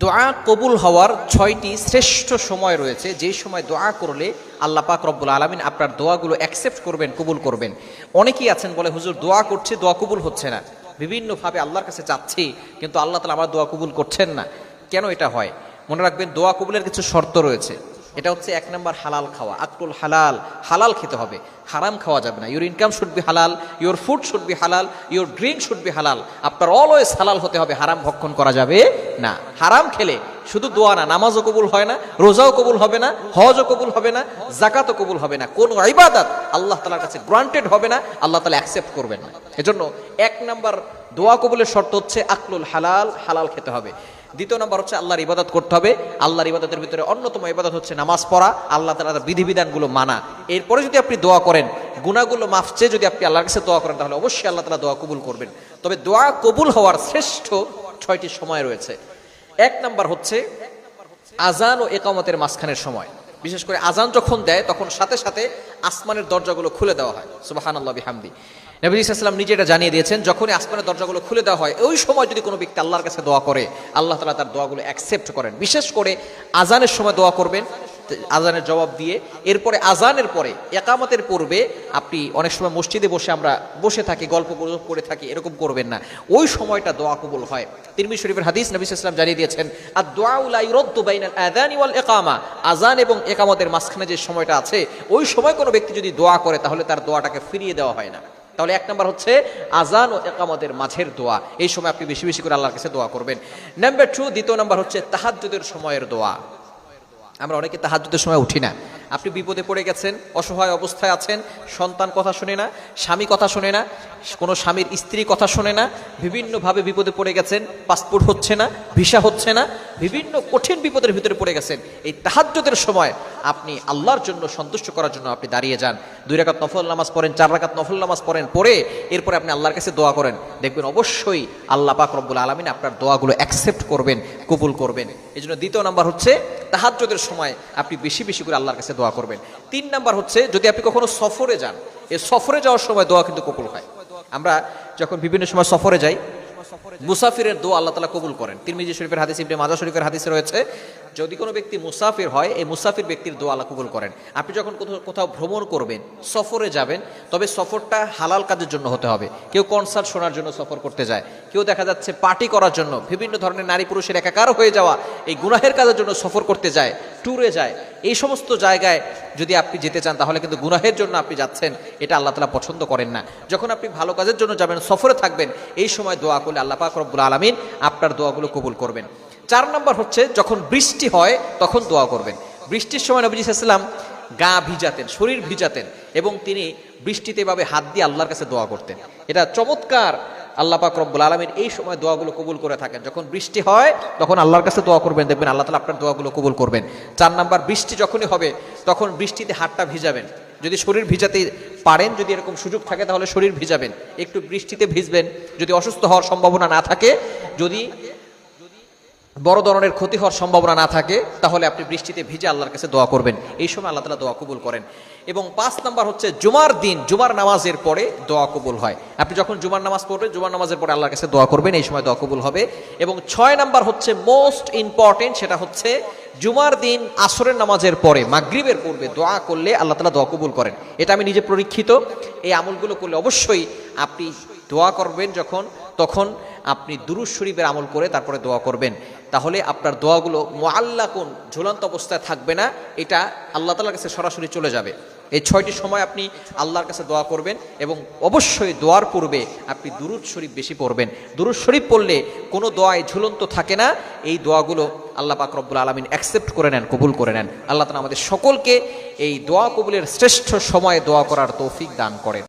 দোয়া কবুল হওয়ার ছয়টি শ্রেষ্ঠ সময় রয়েছে। যে সময় দোয়া করলে আল্লাহ পাক রব্বুল আলমিন আপনার দোয়াগুলো অ্যাকসেপ্ট করবেন, কবুল করবেন। অনেকেই আছেন বলে, হুজুর, দোয়া করছে, দোয়া কবুল হচ্ছে না। বিভিন্নভাবে আল্লাহর কাছে চাচ্ছি, কিন্তু আল্লাহ তালা আমার দোয়া কবুল করছেন না। কেন এটা হয়? মনে রাখবেন, দোয়া কবুলের কিছু শর্ত রয়েছে। এটা হচ্ছে এক নম্বর হালাল খাওয়া আকটুল হালাল হালাল খেতে হবে। হারাম খাওয়া যাবে না। Your income should be halal your food should be halal your drink should be halal আপনার অলওয়েজ হালাল হতে হবে, হারাম ভক্ষণ করা যাবে না। হারাম খেলে শুধু দোয়া না, নামাজও কবুল হয় না, রোজাও কবুল হবে না, হজও কবুল হবে না জাকাতও কবুল হবে না। কোন ইবাদত আল্লাহ তালার কাছে গ্রান্টেড হবে না, আল্লাহ তালা অ্যাকসেপ্ট করবেন না। এজন্য এক নাম্বার দোয়া কবুলের শর্ত হচ্ছে আকলুল হালাল হালাল খেতে হবে। দ্বিতীয় নম্বর হচ্ছে আল্লাহর ইবাদত করতে হবে। আল্লাহর ইবাদতের ভিতরে অন্যতম ইবাদত হচ্ছে নামাজ পড়া। আল্লাহ তালার বিধিবিধানগুলো মানা। এরপরে যদি আপনি দোয়া করেন গুণাগুলো মাফ চেয়ে যদি আপনি আল্লাহর কাছে দোয়া করেন, তাহলে অবশ্যই আল্লাহ তালা দোয়া কবুল করবেন। তবে দোয়া কবুল হওয়ার শ্রেষ্ঠ ছয়টি সময় রয়েছে। এক নাম্বার হচ্ছে আজান ও একামতের মাঝখানের সময়। বিশেষ করে আজান যখন দেয়, তখন সাথে সাথে আসমানের দরজাগুলো খুলে দেওয়া হয়। সুবাহান আল্লাহ বিহামদি। নবী ইসলাম নিজে এটা জানিয়ে দিয়েছেন, যখনই আসমানের দরজাগুলো খুলে দেওয়া হয়, ওই সময় যদি কোনো ব্যক্তি আল্লাহর কাছে দোয়া করে, আল্লাহ তালা তার দোয়াগুলো অ্যাকসেপ্ট করেন। বিশেষ করে আজানের সময় দোয়া করবেন আজানের জবাব দিয়ে, এরপরে আজানের পরে, একামতের পূর্বে আপনি অনেক সময় মসজিদে বসে আমরা বসে থাকি, গল্প করে থাকি, এরকম করবেন না। ওই সময়টা দোয়া কবুল হয়। তিরমি শরীফের হাদিস নবী ইসলাম জানিয়ে দিয়েছেন আর দোয়া উলাই রদ্দু বাইনাল আযানি ওয়াল ইকামা। আজান এবং একামতের মাঝখানে যে সময়টা আছে, ওই সময় কোনো ব্যক্তি যদি দোয়া করে, তাহলে তার দোয়াটাকে ফিরিয়ে দেওয়া হয় না। তাহলে এক নম্বর হচ্ছে আজান ও একামতের মাঝের দোয়া। এই সময় আপনি বেশি বেশি করে আল্লাহর কাছে দোয়া করবেন। নাম্বার টু দ্বিতীয় নাম্বার হচ্ছে তাহাজ্জুদের সময়ের দোয়া। আমরা অনেকে তাহাজ্জুদের সময় উঠি না। আপনি বিপদে পড়ে গেছেন, অসহায় অবস্থায় আছেন, সন্তান কথা শোনে না, স্বামী কথা শোনে না, কোনো স্বামীর স্ত্রী কথা শোনে না, বিভিন্নভাবে বিপদে পড়ে গেছেন, পাসপোর্ট হচ্ছে না, ভিসা হচ্ছে না, বিভিন্ন কঠিন বিপদের ভিতরে পড়ে গেছেন। এই তাহাজ্জুদের সময় আপনি আল্লাহর জন্য সন্তুষ্ট করার জন্য আপনি দাঁড়িয়ে যান। দুই রাকাত নফল নামাজ পড়েন, চার রাকাত নফল নামাজ পড়েন, পড়ে এরপরে আপনি আল্লাহর কাছে দোয়া করেন। দেখবেন অবশ্যই আল্লাহ পাক রব্বুল আলমিন আপনার দোয়াগুলো অ্যাকসেপ্ট করবেন, কবুল করবেন। এই জন্য দ্বিতীয় নাম্বার হচ্ছে তাহাজ্জুদের সময় আপনি বেশি বেশি করে আল্লাহর কাছে দোয়া করবেন। তিন নাম্বার হচ্ছে যদি আপনি কখনো সফরে যান, এই সফরে যাওয়ার সময় দোয়া কিন্তু কবুল হয়। আমরা যখন বিভিন্ন সময় সফরে যাই, মুসাফিরের দোয়া আল্লাহ তালা কবুল করেন। তিরমিজি শরীফের হাদিস, ইবনে মাজা শরীফের হাদিসে রয়েছে যদি কোনো ব্যক্তি মুসাফির হয়, এই মুসাফির ব্যক্তির দোয়া আল্লাহ কবুল করেন। আপনি যখন কোথাও কোথাও ভ্রমণ করবেন, সফরে যাবেন, তবে সফরটা হালাল কাজের জন্য হতে হবে। কেউ কনসার্ট শোনার জন্য সফর করতে যায়, কেউ দেখা যাচ্ছে পার্টি করার জন্য, বিভিন্ন ধরনের নারী পুরুষের একাকার হয়ে যাওয়া, এই গুনাহের কাজের জন্য সফর করতে যায় ট্যুরে যায়, এই সমস্ত জায়গায় যদি আপনি যেতে চান, তাহলে কিন্তু গুনাহের জন্য আপনি যাচ্ছেন, এটা আল্লাহ তালা পছন্দ করেন না। যখন আপনি ভালো কাজের জন্য যাবেন, সফরে থাকবেন, এই সময় দোয়া করলে আল্লাহ পাক রব্বুল আলমিন আপনার দোয়াগুলো কবুল করবেন। চার নম্বর হচ্ছে, যখন বৃষ্টি হয়, তখন দোয়া করবেন। বৃষ্টির সময় নবী সাল্লাম গা ভিজাতেন, শরীর ভিজাতেন এবং তিনি বৃষ্টিতে এভাবে হাত দিয়ে আল্লাহর কাছে দোয়া করতেন। এটা চমৎকার। আল্লাহ পাক রব্বুল আলমিন এই সময় দোয়াগুলো কবুল করে থাকেন। যখন বৃষ্টি হয়, তখন আল্লাহর কাছে দোয়া করবেন, দেখবেন আল্লাহ তালা আপনার দোয়াগুলো কবুল করবেন। চার নাম্বার, বৃষ্টি যখনই হবে, তখন বৃষ্টিতে হাতটা ভিজাবেন। যদি শরীর ভিজাতে পারেন, যদি এরকম সুযোগ থাকে, তাহলে শরীর ভিজাবেন। একটু বৃষ্টিতে ভিজবেন। যদি অসুস্থ হওয়ার সম্ভাবনা না থাকে, যদি বড় ধরনের ক্ষতি হওয়ার সম্ভাবনা না থাকে, তাহলে আপনি বৃষ্টিতে ভিজে আল্লাহর কাছে দোয়া করবেন। এই সময় আল্লাহ তালা দোয়া কবুল করেন। এবং পাঁচ নাম্বার হচ্ছে জুমার দিন, জুমার নামাজের পরে দোয়া কবুল হয়। আপনি যখন জুমার নামাজ পড়বেন, জুমার নামাজের পরে আল্লাহর কাছে দোয়া করবেন, এই সময় দোয়া কবুল হবে। এবং ছয় নাম্বার হচ্ছে মোস্ট ইম্পর্টেন্ট সেটা হচ্ছে জুমার দিন আসরের নামাজের পরে, মাগরিবের পূর্বে দোয়া করলে আল্লাহ তালা দোয়া কবুল করেন। এটা আমি নিজে পরীক্ষিত। এই আমলগুলো করলে অবশ্যই আপনি দোয়া করবেন যখন তখন আপনি দুরুজ শরীফের আমল করে তারপরে দোয়া করবেন। তাহলে আপনার দোয়াগুলো মোয়াল্লাকুন ঝুলন্ত অবস্থায় থাকবে না, এটা আল্লাহ তালার কাছে সরাসরি চলে যাবে। এই ছয়টি সময় আপনি আল্লাহর কাছে দোয়া করবেন এবং অবশ্যই দোয়ার পূর্বে আপনি দুরুদ শরীফ বেশি পড়বেন। দুরুদ শরীফ পড়লে কোনো দোয়ায় ঝুলন্ত থাকে না, এই দোয়াগুলো আল্লাহ পাক রব্বুল আলমিন অ্যাকসেপ্ট করে নেন, কবুল করে নেন। আল্লাহ তালা আমাদের সকলকে এই দোয়া কবুলের শ্রেষ্ঠ সময়ে দোয়া করার তৌফিক দান করেন।